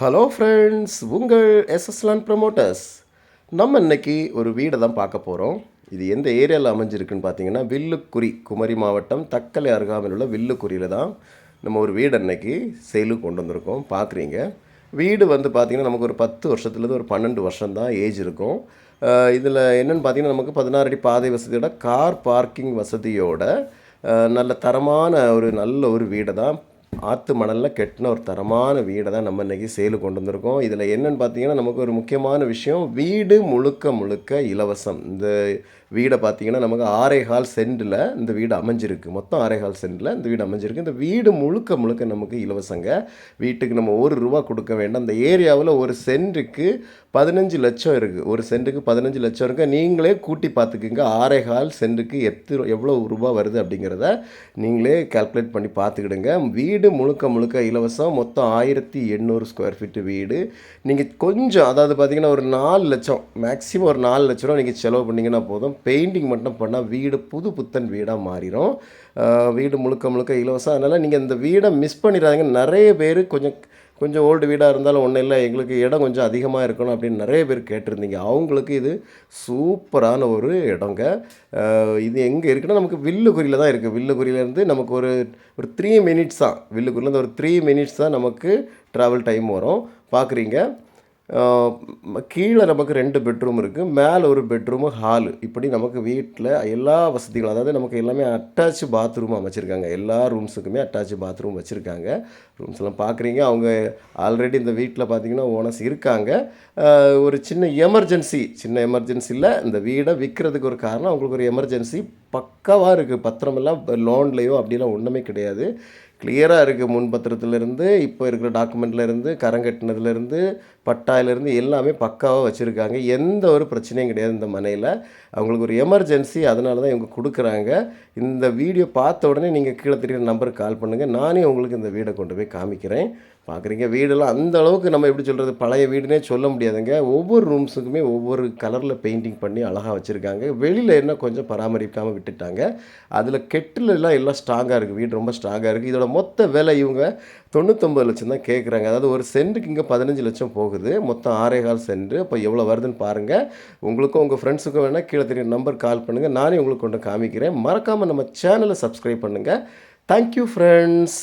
Hello friends உங்கள் எஸ்எஸ்லான் promoters நம்ம இன்னைக்கு ஒரு வீடை தான் பார்க்க போகிறோம் இது எந்த ஏரியாவில் அமைஞ்சிருக்குன்னு பார்த்தீங்கன்னா வில்லுக்குறி குமரி மாவட்டம் தக்கலை அருகாமையில் உள்ள வில்லுக்குரியில் தான் நம்ம ஒரு வீடு அன்னைக்கு சேலுக்கு கொண்டு வந்திருக்கோம். பார்க்குறீங்க. வீடு வந்து பார்த்திங்கன்னா நமக்கு ஒரு பத்து வருஷத்துலேருந்து ஒரு பன்னெண்டு வருஷம் தான் ஏஜ் இருக்கும். இதில் என்னென்னு பார்த்தீங்கன்னா நமக்கு பதினாறு அடி பாதை வசதியோட கார் பார்க்கிங் வசதியோட நல்ல தரமான ஒரு நல்ல ஒரு வீடை தான். ஆற்று மணலில் கெட்டின ஒரு தரமான வீடை தான் நம்ம இன்றைக்கி சேலு கொண்டு வந்திருக்கோம். இதில் என்னென்னு பார்த்தீங்கன்னா நமக்கு ஒரு முக்கியமான விஷயம் வீடு முழுக்க முழுக்க இலவசம். இந்த வீடை பார்த்தீங்கன்னா நமக்கு ஆரேகால் சென்டில் இந்த வீடு அமைஞ்சிருக்கு. மொத்தம் ஆரேகால் சென்டில் இந்த வீடு அமைஞ்சிருக்கு. இந்த வீடு முழுக்க முழுக்க நமக்கு இலவசங்க. வீட்டுக்கு நம்ம ஒரு ரூபா கொடுக்க வேண்டாம். இந்த ஏரியாவில் ஒரு சென்ட்டுக்கு பதினஞ்சு லட்சம் இருக்குது ஒரு சென்ட்டுக்கு பதினஞ்சு லட்சம் இருக்குது நீங்களே கூட்டி பார்த்துக்குங்க ஆரேகால் சென்ட்டுக்கு எத்து எவ்வளோ ரூபா வருது அப்படிங்கிறத நீங்களே கால்குலேட் பண்ணி பார்த்துக்கிடுங்க வீடு வீடு முழுக்க முழுக்க இலவசம். மொத்தம் ஆயிரத்தி எண்ணூறு ஸ்கொயர் ஃபீட்டு வீடு. நீங்கள் கொஞ்சம் அதாவது பார்த்தீங்கன்னா ஒரு நாலு லட்சம் மேக்ஸிமம் ஒரு நாலு லட்ச ரூபா நீங்கள் செலவு பண்ணிங்கன்னா போதும். பெயிண்டிங் மட்டும் பண்ணால் வீடு புது புத்தன் வீடாக மாறிடும் வீடு முழுக்க முழுக்க இலவசம். அதனால் நீங்கள் இந்த வீடை மிஸ் பண்ணிடாதீங்க. நிறைய பேர் கொஞ்சம் கொஞ்சம் ஓல்டு வீடாக இருந்தாலும் ஒன்றும் இல்லை எங்களுக்கு இடம் கொஞ்சம் அதிகமாக இருக்கணும் அப்படின்னு நிறைய பேர் கேட்டிருந்தீங்க. அவங்களுக்கு இது சூப்பரான ஒரு இடங்க. இது எங்கே இருக்குன்னா நமக்கு வில்லுக்குரியில் தான் இருக்குது வில்லுக்குரியிலேருந்து நமக்கு ஒரு ஒரு த்ரீ மினிட்ஸ் தான். வில்லுக்குரியிலேருந்து ஒரு த்ரீ மினிட்ஸ் தான் நமக்கு ட்ராவல் டைம் வரும். பார்க்குறீங்க கீழே நமக்கு ரெண்டு பெட்ரூம் இருக்குது மேலே ஒரு பெட்ரூமு ஹாலு இப்படி நமக்கு வீட்டில் எல்லா வசதிகளும் அதாவது நமக்கு எல்லாமே அட்டாச் பாத்ரூம் அமைச்சிருக்காங்க. எல்லா ரூம்ஸுக்குமே அட்டாச் பாத்ரூம் வச்சுருக்காங்க. ரூம்ஸ் எல்லாம் பார்க்குறீங்க அவங்க ஆல்ரெடி இந்த வீட்டில் பார்த்தீங்கன்னா ஓனர்ஸ் இருக்காங்க. ஒரு சின்ன எமர்ஜென்சி சின்ன எமர்ஜென்சியில் இந்த வீடை விற்கிறதுக்கு ஒரு காரணம். அவங்களுக்கு ஒரு எமர்ஜென்சி பக்காவாக இருக்குது பத்திரமெல்லாம் லோன்லேயோ அப்படிலாம் ஒன்றுமே கிடையாது. கிளியராக இருக்குது முன் பத்திரத்துலேருந்து இப்போ இருக்கிற டாக்குமெண்ட்லேருந்து கரங்கட்டினதுலேருந்து பட்டாயிலேருந்து எல்லாமே பக்காவாக வச்சுருக்காங்க. எந்த ஒரு பிரச்சனையும் கிடையாது இந்த மனையில். அவங்களுக்கு ஒரு எமர்ஜென்சி அதனால தான் இவங்க கொடுக்குறாங்க. இந்த வீடியோ பார்த்த உடனே நீங்கள் கீழே தெரியுற நம்பருக்கு கால் பண்ணுங்கள் நானே உங்களுக்கு இந்த வீடை கொண்டு போய் காமிக்கிறேன். பார்க்குறீங்க வீடெல்லாம் அந்த அளவுக்கு நம்ம எப்படி சொல்கிறது பழைய வீடுனே சொல்ல முடியாதுங்க. ஒவ்வொரு ரூம்ஸுக்குமே ஒவ்வொரு கலரில் பெயிண்டிங் பண்ணி அழகாக வச்சுருக்காங்க. வெளியில் என்ன கொஞ்சம் பராமரிக்காமல் விட்டுட்டாங்க. அதில் கெட்டில் எல்லாம் எல்லாம் ஸ்ட்ராங்காக இருக்குது வீடு ரொம்ப ஸ்ட்ராங்காக இருக்குது இதோட மொத்த விலை இவங்க தொண்ணூத்தொம்பது லட்சம் தான் கேட்குறாங்க அதாவது ஒரு சென்ட்டுக்கு இங்கே பதினஞ்சு லட்சம் போகுது. மொத்தம் ஆறே கால் சென்ட். இப்போ எவ்வளோ வருதுன்னு பாருங்கள் உங்களுக்கும் உங்கள் ஃப்ரெண்ட்ஸுக்கும் வேணால் கீழே தெரியும் நம்பர் கால் பண்ணுங்கள் நானே உங்களுக்கு கொண்டு காமிக்கிறேன். மறக்காமல் நம்ம சேனலை சப்ஸ்கிரைப் பண்ணுங்கள் தேங்க்யூ ஃப்ரெண்ட்ஸ்